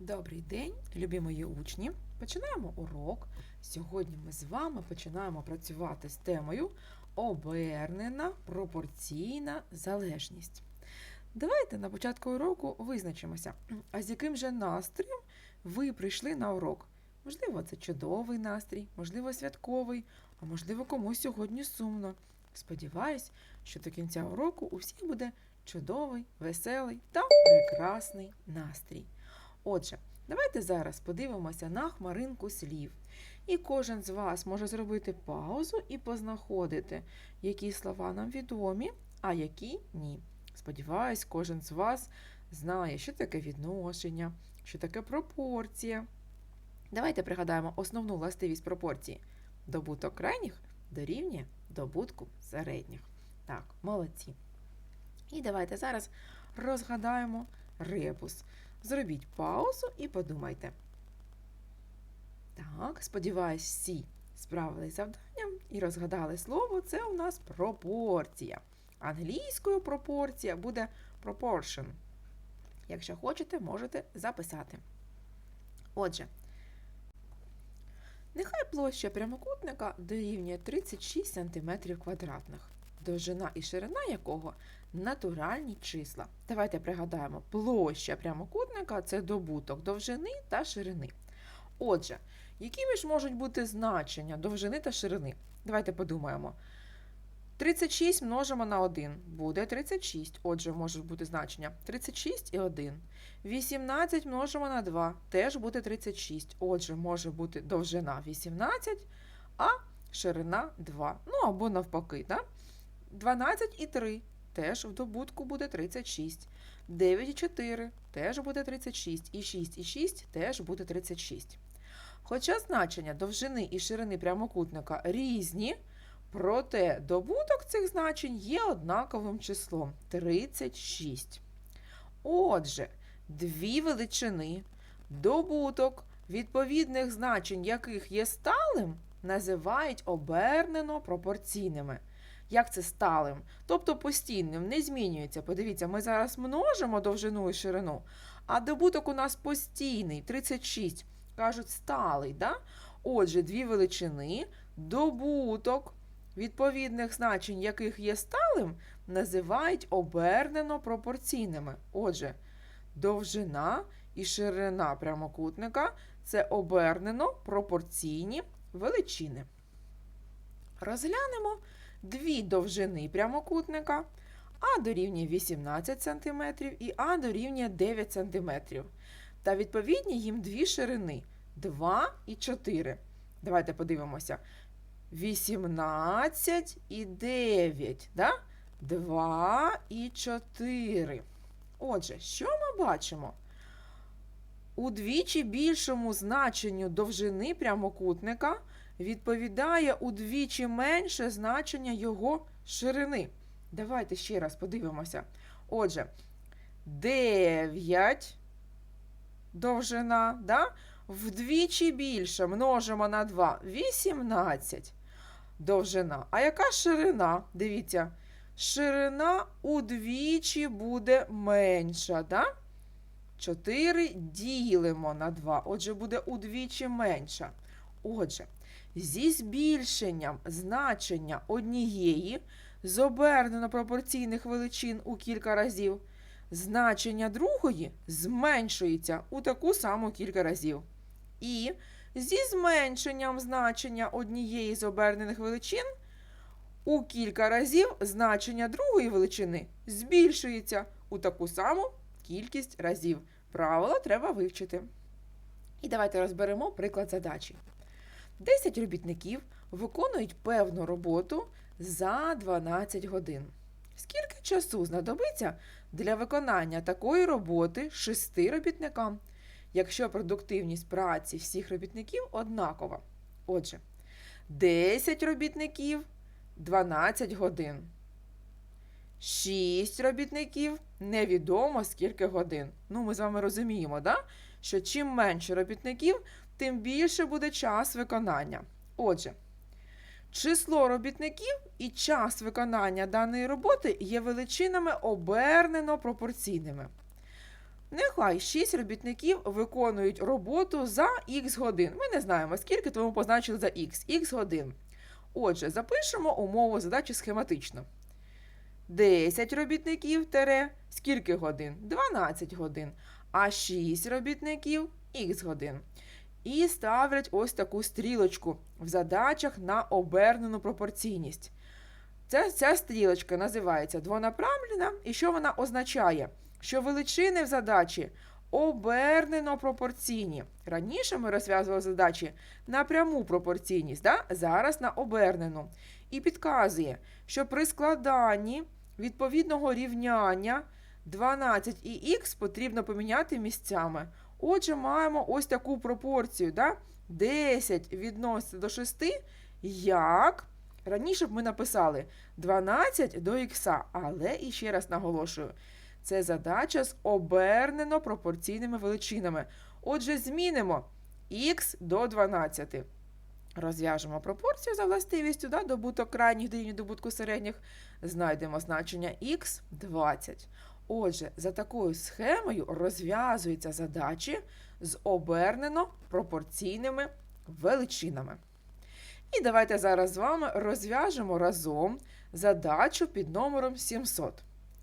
Добрий день, любі мої учні. Починаємо урок. Сьогодні ми з вами починаємо працювати з темою обернена пропорційна залежність. Давайте на початку уроку визначимося, а з яким же настроєм ви прийшли на урок. Можливо, це чудовий настрій, можливо, святковий, а можливо, комусь сьогодні сумно. Сподіваюсь, що до кінця уроку у всіх буде чудовий, веселий та прекрасний настрій. Отже, давайте зараз подивимося на хмаринку слів. І кожен з вас може зробити паузу і познаходити, які слова нам відомі, а які ні. Сподіваюсь, кожен з вас знає, що таке відношення, що таке пропорція. Давайте пригадаємо основну властивість пропорції. Добуток крайніх дорівнює добутку середніх. Так, молодці. І давайте зараз розгадаємо ребус. Зробіть паузу і подумайте. Так, сподіваюсь, всі справились завданням і розгадали слово. Це у нас пропорція. Англійською пропорція буде proportion. Якщо хочете, можете записати. Отже, нехай площа прямокутника дорівнює 36 см квадратних, довжина і ширина якого натуральні числа. Давайте пригадаємо, площа прямокутника це добуток довжини та ширини. Отже, якими ж можуть бути значення довжини та ширини? Давайте подумаємо. 36 множимо на 1 буде 36. Отже, може бути значення 36 і 1. 18 множимо на 2 теж буде 36. Отже, може бути довжина 18, а ширина 2. Ну або навпаки, да? 12 і 3 теж в добутку буде 36. 9 і 4 теж буде 36. І 6 і 6 теж буде 36. Хоча значення довжини і ширини прямокутника різні, проте добуток цих значень є однаковим числом 36. Отже, дві величини, добуток, відповідних значень яких є сталим, називають обернено пропорційними. Як це сталим? Тобто постійним, не змінюється. Подивіться, ми зараз множимо довжину і ширину, а добуток у нас постійний 36. Кажуть, сталий. Да? Отже, дві величини, добуток, відповідних значень яких є сталим, називають обернено пропорційними. Отже, довжина і ширина прямокутника це обернено пропорційні величини. Розглянемо дві довжини прямокутника. А дорівнює 18 см і А дорівнює 9 см. Та відповідні їм дві ширини 2 і 4. Давайте подивимося. 18 і 9. Да? 2 і 4. Отже, що ми бачимо? Удвічі більшому значенню довжини прямокутника відповідає удвічі менше значення його ширини. Давайте ще раз подивимося. Отже, 9 довжина, да? вдвічі більше множимо на 2 18 довжина. А яка ширина? Дивіться, ширина удвічі буде менша. Да? 4 ділимо на 2. Отже, буде удвічі менша. Отже, зі збільшенням значення однієї з обернено пропорційних величин у кілька разів, значення другої зменшується у таку саму кілька разів. І зі зменшенням значення однієї з обернених величин у кілька разів значення другої величини збільшується у таку саму кількість разів. Правило треба вивчити. І давайте розберемо приклад задачі. 10 робітників виконують певну роботу за 12 годин. Скільки часу знадобиться для виконання такої роботи 6 робітникам, якщо продуктивність праці всіх робітників однакова? Отже, 10 робітників 12 годин. 6 робітників невідомо скільки годин. Ну, ми з вами розуміємо, да? що чим менше робітників, тим більше буде час виконання. Отже, число робітників і час виконання даної роботи є величинами обернено пропорційними. Нехай 6 робітників виконують роботу за х годин. Ми не знаємо, скільки тому позначили за х, х годин. Отже, запишемо умову задачі схематично. 10 робітників тере скільки годин? 12 годин. А 6 робітників х годин. І ставлять ось таку стрілочку в задачах на обернену пропорційність. Ця, ця стрілочка називається двонаправлена, і що вона означає? Що величини в задачі обернено пропорційні. Раніше ми розв'язували задачі на пряму пропорційність, да? зараз на обернену. І підказує, що при складанні відповідного рівняння 12 і х потрібно поміняти місцями. Отже, маємо ось таку пропорцію. Да? 10 відноситься до 6, як раніше б ми написали 12 до х, але і ще раз наголошую, це задача з обернено пропорційними величинами. Отже, змінимо х до 12. Розв'яжемо пропорцію за властивістю, да, добуток крайніх дорівнює добутку середніх. Знайдемо значення х 20. Отже, за такою схемою розв'язуються задачі з обернено пропорційними величинами. І давайте зараз з вами розв'яжемо разом задачу під номером 700.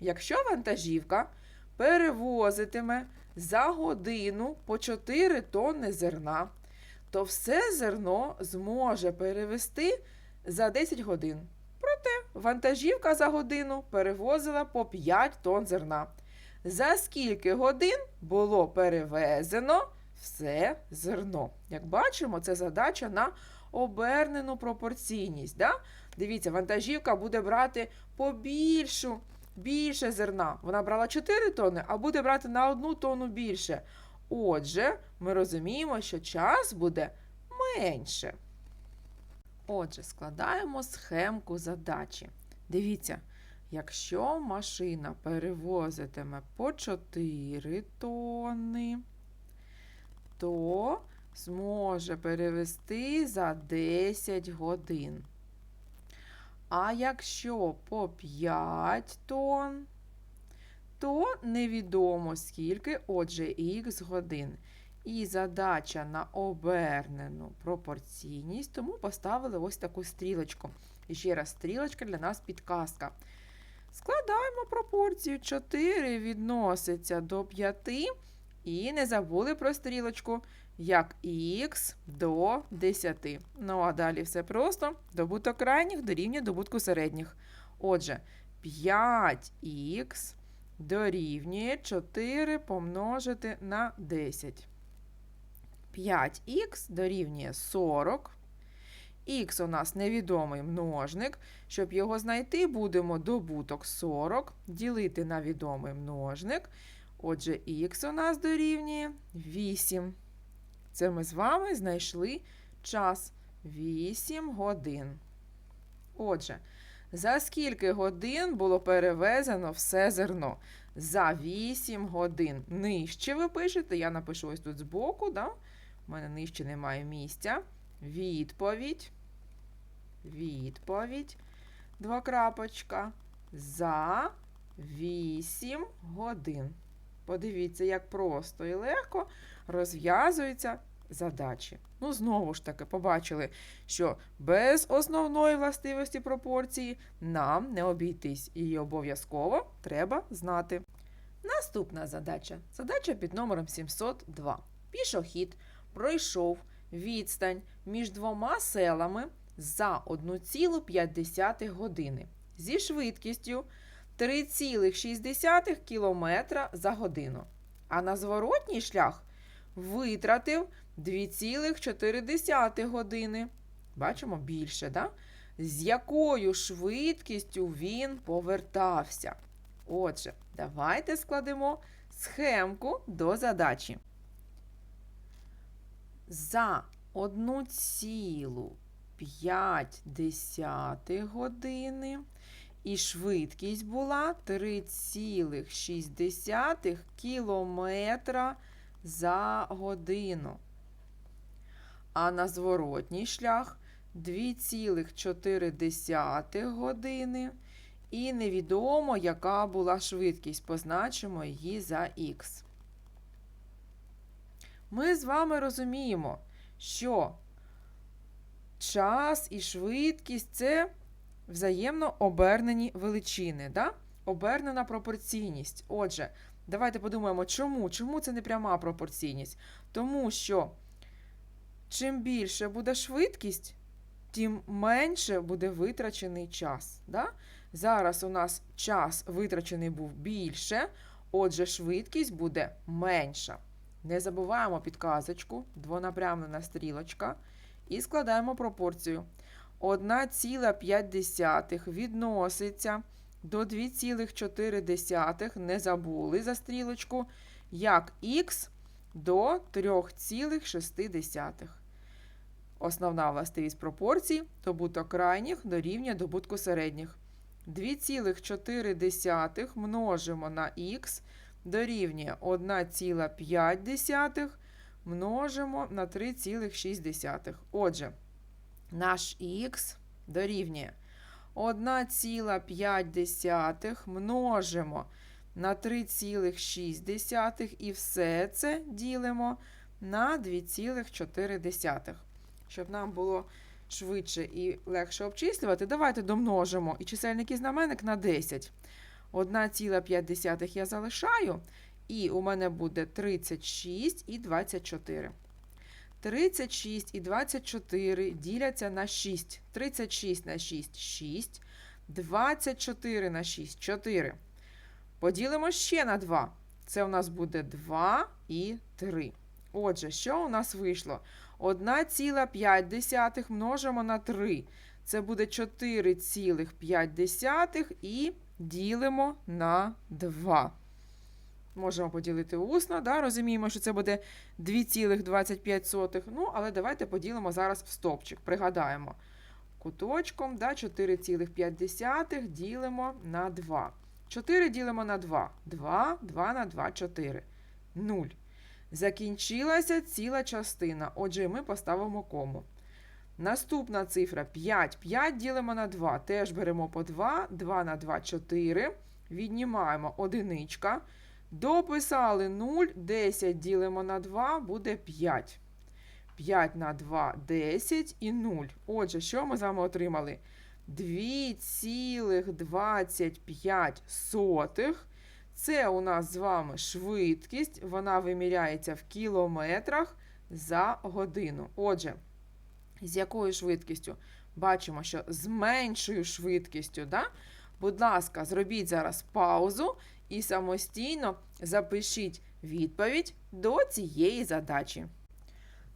Якщо вантажівка перевозитиме за годину по 4 тонни зерна, то все зерно зможе перевести за 10 годин. Вантажівка за годину перевозила по 5 тонн зерна. За скільки годин було перевезено все зерно? Як бачимо, це задача на обернену пропорційність. Да? Дивіться, вантажівка буде брати побільшу, більше зерна. Вона брала 4 тонни, а буде брати на 1 тонну більше. Отже, ми розуміємо, що час буде менше. Отже, складаємо схемку задачі. Дивіться, якщо машина перевозитиме по 4 тонни, то зможе перевести за 10 годин. А якщо по 5 тонн, то невідомо скільки, отже, х годин. І задача на обернену пропорційність, тому поставили ось таку стрілочку. І ще раз, стрілочка для нас підказка. Складаємо пропорцію 4 відноситься до 5. І не забули про стрілочку, як х до 10. Ну, а далі все просто. Добуток крайніх дорівнює добутку середніх. Отже, 5х дорівнює 4 помножити на 10. 5х дорівнює 40. Х у нас невідомий множник. Щоб його знайти, будемо добуток 40 ділити на відомий множник. Отже, х у нас дорівнює 8. Це ми з вами знайшли час 8 годин. Отже, за скільки годин було перевезено все зерно? За 8 годин. Нижче ви пишете, я напишу ось тут збоку, да? У мене нижче немає місця. Відповідь. Відповідь. Два крапочка. За 8 годин. Подивіться, як просто і легко розв'язуються задачі. Ну, знову ж таки, побачили, що без основної властивості пропорції нам не обійтись. Її обов'язково треба знати. Наступна задача. Задача під номером 702. Пішохід пройшов відстань між двома селами за 1,5 години зі швидкістю 3,6 км за годину. А на зворотній шлях витратив 2,4 години. Бачимо більше, да? з якою швидкістю він повертався. Отже, давайте складемо схемку до задачі. За 1,5 години і швидкість була 3,6 кілометра за годину. А на зворотній шлях 2,4 години. І невідомо, яка була швидкість. Позначимо її за х. Ми з вами розуміємо, що час і швидкість це взаємно обернені величини, да? обернена пропорційність. Отже, давайте подумаємо, чому? Чому це не пряма пропорційність? Тому що чим більше буде швидкість, тим менше буде витрачений час. Да? Зараз у нас час витрачений був більше, отже, швидкість буде менша. Не забуваємо підказочку, двонапрямлена стрілочка, і складаємо пропорцію. 1,5 відноситься до 2,4, не забули за стрілочку, як х до 3,6. Основна властивість пропорцій добуток крайніх дорівнює добутку середніх. 2,4 множимо на х дорівнює 1,5 множимо на 3,6. Отже, наш х дорівнює 1,5 множимо на 3,6 і все це ділимо на 2,4. Щоб нам було швидше і легше обчислювати, давайте домножимо і чисельник і знаменник на 10. 1,5 я залишаю, і у мене буде 36 і 24. 36 і 24 діляться на 6. 36 на 6 6. 24 на 6 4. Поділимо ще на 2. Це у нас буде 2 і 3. Отже, що у нас вийшло? 1,5 множимо на 3. Це буде 4,5 і ділимо на 2. Можемо поділити усно, да? розуміємо, що це буде 2,25. Ну, але давайте поділимо зараз в стопчик. Пригадаємо. Куточком да, 4,5 ділимо на 2. 4 ділимо на 2. 2, 2 на 2, 4. 0. Закінчилася ціла частина. Отже, ми поставимо кому. Наступна цифра 5. 5 ділимо на 2. Теж беремо по 2. 2 на 2 4. Віднімаємо одиничка. Дописали 0. 10 ділимо на 2, буде 5. 5 на 2 10 і 0. Отже, що ми з вами отримали? 2,25. Це у нас з вами швидкість. Вона виміряється в кілометрах за годину. Отже, з якою швидкістю? Бачимо, що з меншою швидкістю. Да? Будь ласка, зробіть зараз паузу і самостійно запишіть відповідь до цієї задачі.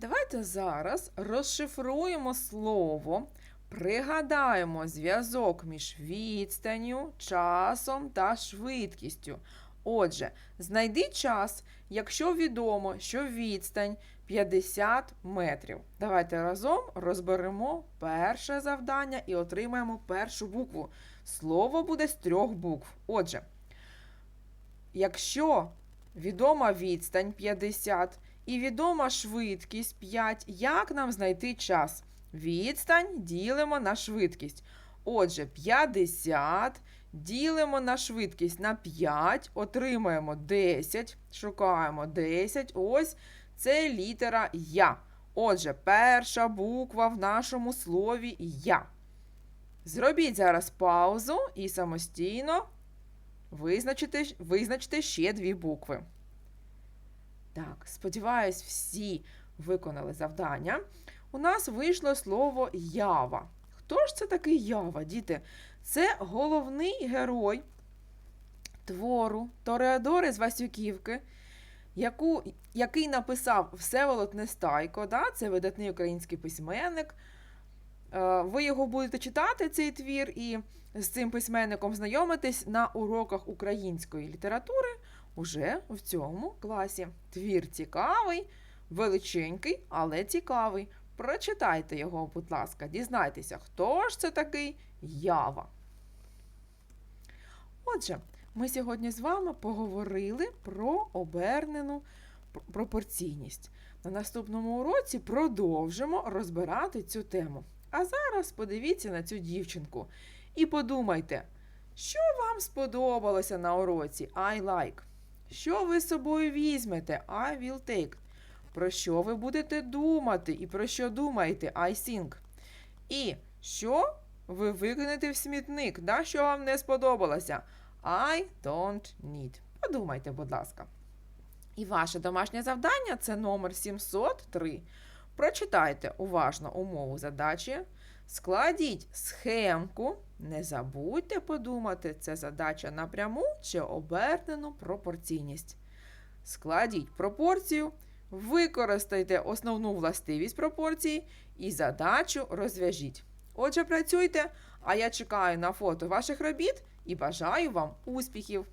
Давайте зараз розшифруємо слово, пригадаємо зв'язок між відстанню, часом та швидкістю. Отже, знайди час, якщо відомо, що відстань 50 метрів. Давайте разом розберемо перше завдання і отримаємо першу букву. Слово буде з трьох букв. Отже, якщо відома відстань 50 і відома швидкість 5, як нам знайти час? Відстань ділимо на швидкість. Отже, 50 ділимо на швидкість на 5, отримаємо 10, шукаємо 10. Ось це літера Я. Отже, перша буква в нашому слові Я. Зробіть зараз паузу і самостійно визначите, визначте ще дві букви. Так, сподіваюсь, всі виконали завдання. У нас вийшло слово ява. Хто ж це такий ява, діти? Це головний герой твору Тореадори з Васюківки, яку, який написав Всеволод Нестайко. Да? Це видатний український письменник. Е, ви його будете читати, цей твір, і з цим письменником знайомитись на уроках української літератури уже в цьому класі. Твір цікавий, величенький, але цікавий. Прочитайте його, будь ласка, дізнайтеся, хто ж це такий ява. Отже, ми сьогодні з вами поговорили про обернену пропорційність. На наступному уроці продовжимо розбирати цю тему. А зараз подивіться на цю дівчинку і подумайте, що вам сподобалося на уроці I like. Що ви з собою візьмете? I will take. про що ви будете думати і про що думаєте I think. І що ви викинете в смітник, да, що вам не сподобалося. I don't need. Подумайте, будь ласка. І ваше домашнє завдання це номер 703. Прочитайте уважно умову задачі, складіть схемку, не забудьте подумати, це задача на пряму чи обернену пропорційність. Складіть пропорцію, використайте основну властивість пропорції і задачу розв'яжіть. Отже, працюйте, а я чекаю на фото ваших робіт і бажаю вам успіхів!